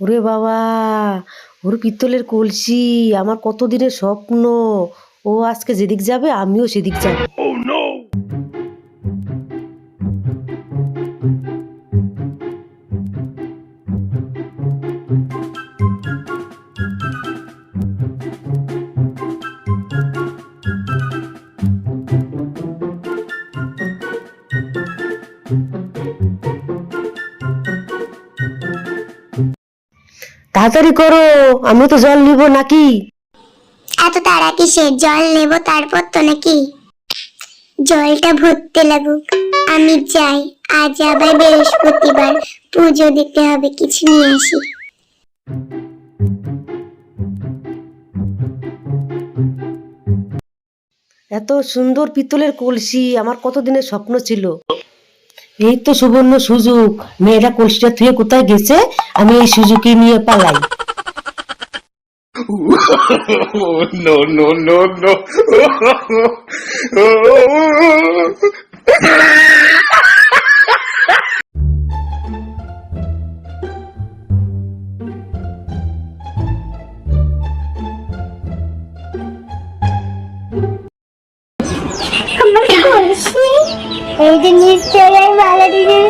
ওরে বাবা, ওর পিতলের কলসি, আমার কতদিনের স্বপ্ন? ও আজকে যেদিক যাবে, আমিও সেদিক যাব। তাড়াতাড়ি করো আমি তো জল নিব নাকি? এত তাড়া কিসের জল নেব তারপর তো নাকি? জলটা ভরতে লাগুক আমি যাই। আজ আবার বৃহস্পতিবার পুজো দিতে হবে কিছু নিয়ে আসি। এত সুন্দর পিতলের কলসি আমার কতদিনের স্বপ্ন ছিল। এই তো সুবর্ণ সুযোগ মেয়েরা কলসিটা থুয়ে কোথায় গেছে আমি এই সুযোগই নিয়ে পালাই Oh, no, no, no, no. এই যে নিশ্চয়ই ভালো ডিজাইন